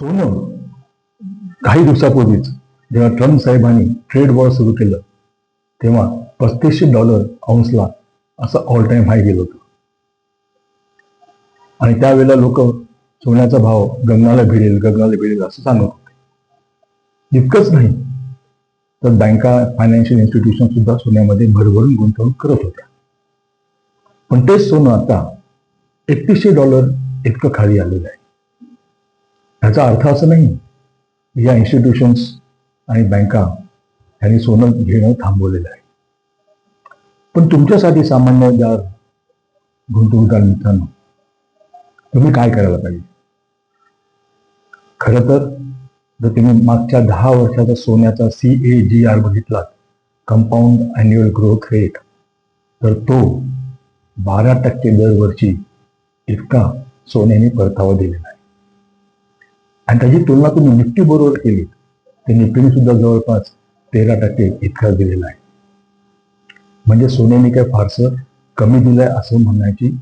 सोनं काही दिवसापूर्वीच जेव्हा ट्रम्प साहेबांनी ट्रेड वॉर सुरू केलं तेव्हा पस्तीसशे डॉलर औंसला असं ऑल टाइम हाय गेलं होतं. आणि त्यावेळेला लोक सोन्याचा भाव गगनाला भिडेल गगनाला भिडेल असं सांगत होते. इतकंच नाही तर बँका फायनान्शियल इन्स्टिट्यूशन सुद्धा सोन्यामध्ये भरभरून गुंतवणूक करत होत्या. पण तेच सोनं आता एकतीसशे डॉलर इतकं खाली आलेलं आहे. ह्याचा अर्थ असं नाही. या इन्स्टिट्यूशन्स आणि बँका यांनी सोनं घेणं थांबवलेलं आहे. पण तुमच्यासाठी सामान्य ज्या गुंतवणूकदार मित्रांनो तुम्ही काय करायला पाहिजे? खरं तर जर तुम्ही मागच्या दहा वर्षाचा सोन्याचा सी ए जी आर बघितलात कंपाऊंड अॅन्युअल ग्रोथ रेट तर तो बारा टक्के दरवर्षी इतका सोन्याने परतावा दिलेला आहे. आणि त्याची तुलना तुम्ही निफ्टी बरोबर केली तर निफ्टीने सुद्धा जवळपास तेरा टक्के इतका दिलेला आहे. म्हणजे सोन्याने काय फारसं कमी दिलंय असं म्हणण्याची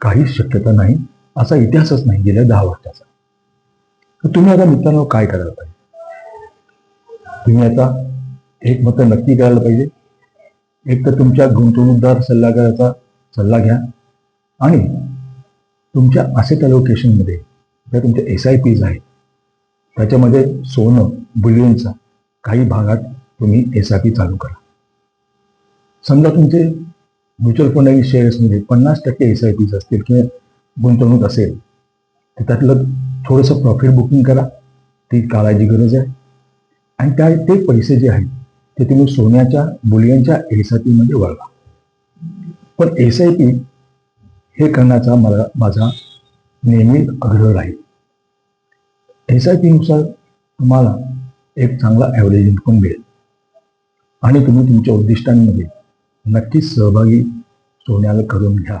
काहीच शक्यता नाही असा इतिहासच नाही गेल्या दहा वर्षाचा. तर तुम्ही आता मित्रांनो काय करायला पाहिजे? तुम्ही आता एक मत नक्की करायला पाहिजे. एक तर तुमच्या गुंतवणूकदार सल्लागाराचा सल्ला घ्या आणि तुमच्या असेट अलोकेशनमध्ये ज्या तुमच्या एस आय पीज आहेत त्याच्यामध्ये सोनं बुलियनचा काही भागात तुम्ही एस आय पी चालू करा. समजा तुमचे म्युच्युअल फंड आणि शेअर्समध्ये पन्नास टक्के एस आय पीज असतील किंवा गुंतवणूक असेल तर त्यातलं थोडंसं प्रॉफिट बुकिंग करा. ती काळाची गरज आहे. आणि त्या ते पैसे जे आहेत ते तुम्ही सोन्याच्या बुलियनच्या एस आय पीमध्ये वळवा. पण एस आय पी हे करण्याचा मला माझा नेहमी आग्रह राहील. एस आय पीनुसार तुम्हाला एक चांगला ॲव्हरेज इन्कम मिळेल. आणि तुम्ही तुमच्या उद्दिष्टांमध्ये नक्कीच सहभागी सोन्याला करून घ्या.